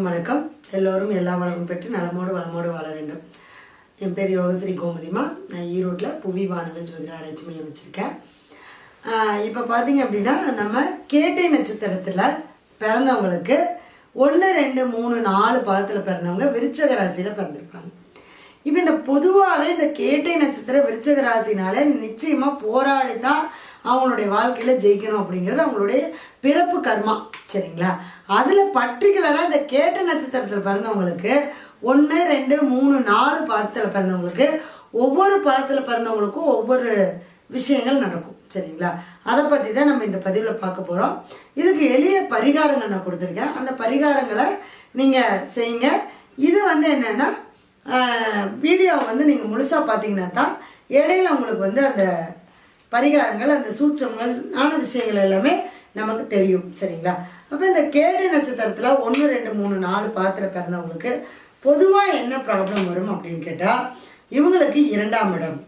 வணக்கம். எல்லோரும் எல்லா வளமும் பெற்று நலமோடு வளமோடு வாழ வேண்டும். என் பேர் யோகஸ்ரீ கோமதிமா. நான் ஈரோட்டில் புவி வானவில் ஜோதிட ஆராய்ச்சி மையம் வச்சுருக்கேன். இப்போ பார்த்தீங்க அப்படின்னா நம்ம கேட்டை நட்சத்திரத்தில் பிறந்தவங்களுக்கு ஒன்று ரெண்டு மூணு நாலு பாதத்தில் பிறந்தவங்க விருச்சக ராசியில் பிறந்திருப்பாங்க. இப்போ இந்த பொதுவாகவே இந்த கேட்டை நட்சத்திர விருச்சக ராசினால நிச்சயமாக போராடி தான் அவங்களுடைய வாழ்க்கையில் ஜெயிக்கணும் அப்படிங்கிறது அவங்களுடைய பிறப்பு கர்மா. சரிங்களா? அதில் பர்டிகுலராக இந்த கேட்ட நட்சத்திரத்தில் பிறந்தவங்களுக்கு ஒன்று ரெண்டு மூணு நாலு பாதத்தில் பிறந்தவங்களுக்கு ஒவ்வொரு பாதத்தில் பிறந்தவங்களுக்கும் ஒவ்வொரு விஷயங்கள் நடக்கும். சரிங்களா? அதை பற்றி தான் நம்ம இந்த பதிவில் பார்க்க போகிறோம் இதுக்கு எளிய பரிகாரங்கள் நான் கொடுத்துருக்கேன். அந்த பரிகாரங்களை நீங்கள் செய்யுங்க. இது வந்து என்னென்னா வீடியோவை வந்து நீங்கள் முழுசாக பார்த்தீங்கன்னா தான் இடையில உங்களுக்கு வந்து அந்த பரிகாரங்கள் அந்த சூட்சங்கள் ஆன விஷயங்கள் எல்லாமே நமக்கு தெரியும். சரிங்களா? அப்போ இந்த கேடு நட்சத்திரத்தில் ஒன்று ரெண்டு மூணு நாலு பாத்தில் பிறந்தவங்களுக்கு பொதுவாக என்ன ப்ராப்ளம் வரும் அப்படின்னு கேட்டால் இவங்களுக்கு இரண்டாம் இடம்.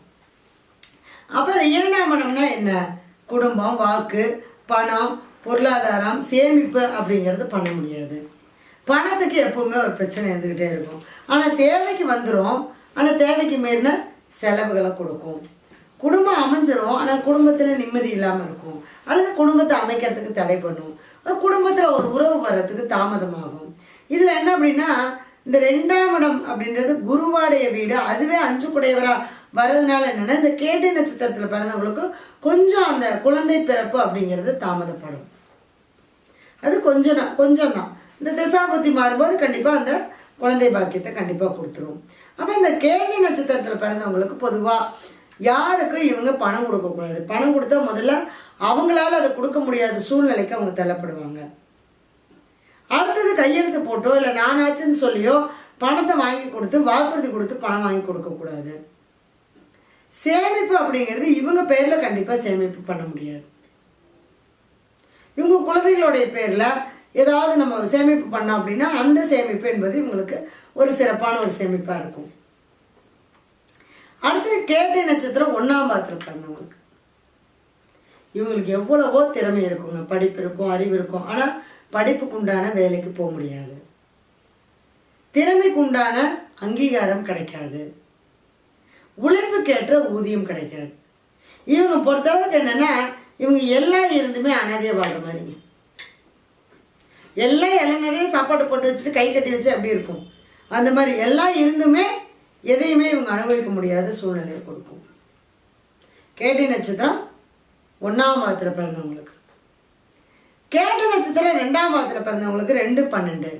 அப்புறம் இரண்டாம் இடம்னா என்ன? குடும்பம் வாக்கு பணம் பொருளாதாரம் சேமிப்பு அப்படிங்கிறது பண்ண முடியாது. பணத்துக்கு எப்பவுமே ஒரு பிரச்சனை இருந்துக்கிட்டே இருக்கும். ஆனால் தேவைக்கு வந்துடும் ஆனால் தேவைக்கு மீறின செலவுகளை கொடுக்கும். குடும்பம் அமைஞ்சிரும் ஆனால் குடும்பத்தில் நிம்மதி இல்லாமல் இருக்கும். அல்லது குடும்பத்தை அமைக்கிறதுக்கு தடை பண்ணும். குடும்பத்தில் ஒரு உறவு வர்றதுக்கு தாமதமாகும். இதில் என்ன அப்படின்னா இந்த ரெண்டாம் இடம் அப்படின்றது குருவாடைய வீடு. அதுவே அஞ்சு குடையவராக வர்றதுனால என்னென்னா இந்த கேட்டை நட்சத்திரத்தில் பிறந்தவங்களுக்கு கொஞ்சம் அந்த குழந்தை பிறப்பு அப்படிங்கிறது தாமதப்படும். அது கொஞ்சம் கொஞ்சம் தான். இந்த திசாபுத்தி மாறும்போது கண்டிப்பாக அந்த குழந்தை பாக்கியத்தை கண்டிப்பாக கொடுத்துரும். அப்போ இந்த கேள்வி நட்சத்திரத்தில் பிறந்தவங்களுக்கு பொதுவாக யாருக்கும் இவங்க பணம் கொடுக்கக்கூடாது பணம் கொடுத்தா முதல்ல அவங்களால அதை கொடுக்க முடியாத சூழ்நிலைக்கு அவங்க தள்ளப்படுவாங்க. அடுத்தது கையெழுத்து போட்டோ இல்லை நானாச்சுன்னு சொல்லியோ பணத்தை வாங்கி கொடுத்து வாக்குறுதி கொடுத்து பணம் வாங்கி கொடுக்கக்கூடாது சேமிப்பு அப்படிங்கிறது இவங்க பேரில் கண்டிப்பாக சேமிப்பு பண்ண முடியாது. இவங்க குழந்தைகளுடைய பேரில் ஏதாவது நம்ம சேமிப்பு பண்ணோம் அப்படின்னா அந்த சேமிப்பு என்பது இவங்களுக்கு ஒரு சிறப்பான ஒரு சேமிப்பாக இருக்கும். அடுத்தது கேட்டை நட்சத்திரம் ஒன்றாம் பார்த்துருக்காங்க பிறந்தவங்களுக்கு இவங்களுக்கு எவ்வளவோ திறமை இருக்குங்க. படிப்பு இருக்கும் அறிவு இருக்கும். ஆனால் படிப்புக்கு உண்டான வேலைக்கு போக முடியாது. திறமைக்கு உண்டான அங்கீகாரம் கிடைக்காது. உழைப்புக்கேற்ற ஊதியம் கிடைக்காது. இவங்க பொறுத்தளவுக்கு என்னென்னா இவங்க எல்லாம் இருந்துமே அனாதையாக வாழ்ற மாதிரிங்க. எல்லாம் இலை நிறைய சாப்பாடு போட்டு வச்சுட்டு கை கட்டி வச்சு அப்படி இருக்கும். அந்த மாதிரி எல்லாம் இருந்துமே எதையுமே இவங்க அனுபவிக்க முடியாத சூழ்நிலையை கொடுக்கும். கேட்டி நட்சத்திரம் ஒன்றாம் மாதத்தில் பிறந்தவங்களுக்கு. கேட்ட நட்சத்திரம் ரெண்டாம் மாதத்தில் பிறந்தவங்களுக்கு ரெண்டு பன்னெண்டு.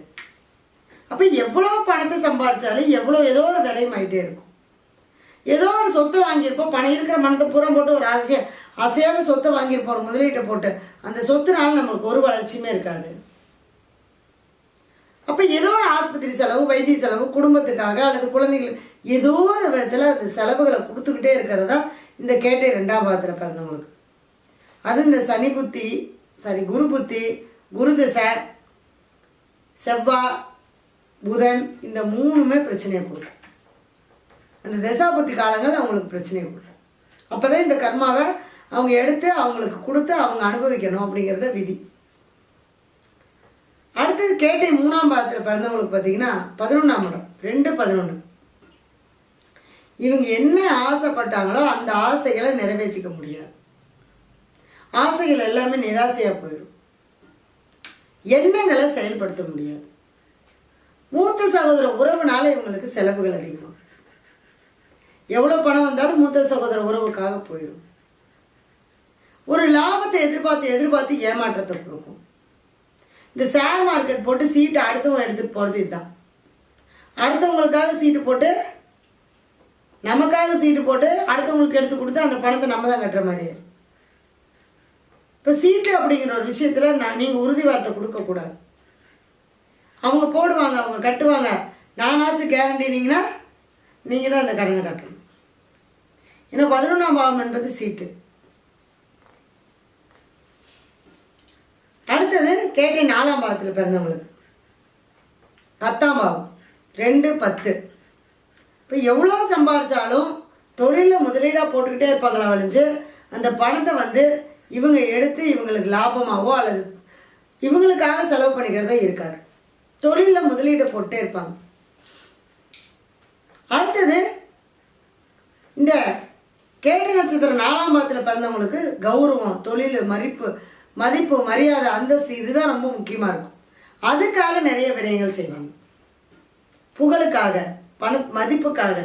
அப்போ எவ்வளோ பணத்தை சம்பாதிச்சாலும் எவ்வளோ ஏதோ ஒரு விலையும் ஆகிட்டே இருக்கும். ஏதோ ஒரு சொத்தை வாங்கியிருப்போம் பணம் இருக்கிற பணத்தை புறம் போட்டு ஒரு அசைய அசையாத சொத்தை வாங்கியிருப்போம் ஒரு முதலீட்டை போட்டு அந்த சொத்துனால நம்மளுக்கு ஒரு வளர்ச்சியுமே இருக்காது. அப்போ ஏதோ ஒரு ஆஸ்பத்திரி செலவு வைத்திய செலவு குடும்பத்துக்காக அல்லது குழந்தைகள் ஏதோ ஒரு விதத்தில் அந்த செலவுகளை கொடுத்துக்கிட்டே இருக்கிறதா இந்த கேட்டை ரெண்டாம் பாதத்தில் பிறந்தவங்களுக்கு. அது இந்த சனி புத்தி சாரி குரு புத்தி குரு திசை செவ்வாய் புதன் இந்த மூணுமே பிரச்சனையை கொடுக்கும். அந்த தசாபுத்தி காலங்கள் அவங்களுக்கு பிரச்சனையை கொடுக்கும். அப்போ தான் இந்த கர்மாவை அவங்க எடுத்து அவங்களுக்கு கொடுத்து அவங்க அனுபவிக்கணும் அப்படிங்கிறத விதி. அடுத்தது கேட்டை மூணாம் பாதத்தில் பிறந்தவங்களுக்கு பார்த்தீங்கன்னா பதினொன்றாம் இடம். ரெண்டு பதினொன்று இவங்க என்ன ஆசைப்பட்டாங்களோ அந்த ஆசைகளை நிறைவேற்றிக்க முடியாது. ஆசைகள் எல்லாமே நிராசையாக போயிடும். எண்ணங்களை செயல்படுத்த முடியாது. மூத்த சகோதர உறவுனால இவங்களுக்கு செலவுகள் அதிகமாகும் எவ்வளோ பணம் வந்தாலும் மூத்த சகோதர உறவுக்காக போயிடும். ஒரு லாபத்தை எதிர்பார்த்து எதிர்பார்த்து ஏமாற்றத்தை கொடுக்கும். இந்த ஷேர் மார்க்கெட் போட்டு சீட்டு அடுத்தவங்க எடுத்துகிட்டு போகிறது இதுதான். அடுத்தவங்களுக்காக சீட்டு போட்டு நமக்காக சீட்டு போட்டு அடுத்தவங்களுக்கு எடுத்து கொடுத்து அந்த பணத்தை நம்ம தான் கட்டுற மாதிரி இப்போ சீட்டு அப்படிங்கிற ஒரு விஷயத்தில் நான் நீங்கள் உறுதி வார்த்தை கொடுக்கக்கூடாது அவங்க போடுவாங்க அவங்க கட்டுவாங்க. நானாச்சும் கேரண்டினீங்கன்னா நீங்கள் தான் அந்த கடனை கட்டணும். ஏன்னா பதினொன்றாம் பாவம் என்பது சீட்டு அடுத்தது கேட்டி நாலாம் பாவத்தில் பிறந்தவங்களுக்கு. பத்தாம் பாவம் ரெண்டு பத்து. இப்போ எவ்வளோ சம்பாதிச்சாலும் தொழிலில் முதலீடாக போட்டுக்கிட்டே இருப்பாங்களா வளைஞ்சு அந்த பணத்தை வந்து இவங்க எடுத்து இவங்களுக்கு லாபமாகவோ அல்லது இவங்களுக்காக செலவு பண்ணிக்கிறதோ இருக்காது. தொழிலில் முதலீடு போட்டே இருப்பாங்க. அடுத்தது இந்த கேட்ட நட்சத்திரம் நாலாம் பாதத்தில் பிறந்தவங்களுக்கு கௌரவம் தொழில் மதிப்பு மதிப்பு மரியாதை அந்தஸ்து இதுதான் ரொம்ப முக்கியமாக இருக்கும். அதுக்காக நிறைய விரயங்கள் செய்வாங்க. புகழுக்காக பண மதிப்புக்காக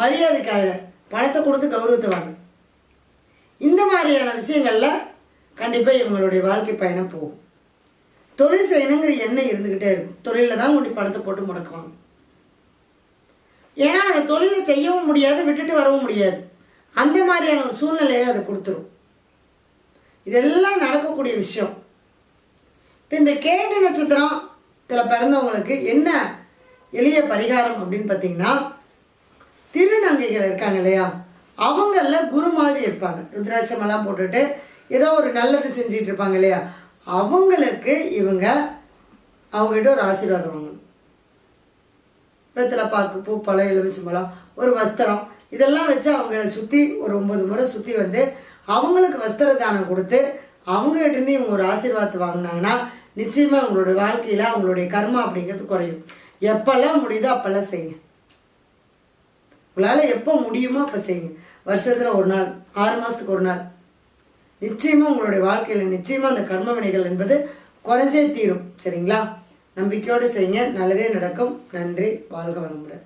மரியாதைக்காக பணத்தை கொடுத்து கௌரவத்தை வாங்க இந்த மாதிரியான விஷயங்களில் கண்டிப்பாக இவங்களுடைய வாழ்க்கை பயணம் போகும். தொழில் செய்யணுங்கிற எண்ணம் இருந்துக்கிட்டே இருக்கும். தொழிலில் தான் கொண்டு பணத்தை போட்டு முடக்குவாங்க. ஏன்னா அந்த தொழிலை செய்யவும் முடியாது விட்டுட்டு வரவும் முடியாது. அந்த மாதிரியான ஒரு சூழ்நிலையை அதை கொடுத்துரும். இதெல்லாம் நடக்கக்கூடிய விஷயம். இப்போ இந்த கேட்டு நட்சத்திரத்தில் பிறந்தவங்களுக்கு என்ன எளிய பரிகாரம் அப்படின்னு பார்த்தீங்கன்னா திருநங்கைகள் இருக்காங்க இல்லையா? அவங்கள குரு மாதிரி இருப்பாங்க. ருத்ராட்சமெல்லாம் போட்டுட்டு ஏதோ ஒரு நல்லது செஞ்சிட்டு இருப்பாங்க இல்லையா? அவங்களுக்கு இவங்க அவங்ககிட்ட ஒரு ஆசீர்வாதம் வாங்கணும். வெத்தலை பாக்கு பூ பழம் எலுமிச்சம்பழம் ஒரு வஸ்திரம் இதெல்லாம் வச்சு அவங்கள சுற்றி ஒரு ஒம்பது முறை சுற்றி வந்து அவங்களுக்கு வஸ்திர தானம் கொடுத்து அவங்ககிட்டருந்து இவங்க ஒரு ஆசீர்வாதத்தை வாங்கினாங்கன்னா நிச்சயமாக அவங்களுடைய வாழ்க்கையில் அவங்களுடைய கர்மா அப்படிங்கிறது குறையும். எப்போல்லாம் முடியுதோ அப்போல்லாம் செய்யுங்க. உங்களால் எப்போ முடியுமோ அப்போ செய்யுங்க. வருஷத்தில் ஒரு நாள் ஆறு மாதத்துக்கு ஒரு நாள். நிச்சயமாக உங்களுடைய வாழ்க்கையில் நிச்சயமாக அந்த கர்ம வினைகள் என்பது குறைஞ்சே தீரும். சரிங்களா? நம்பிக்கையோடு செய்யுங்க. நல்லதே நடக்கும். நன்றி. வாழ்க வளமுடன்.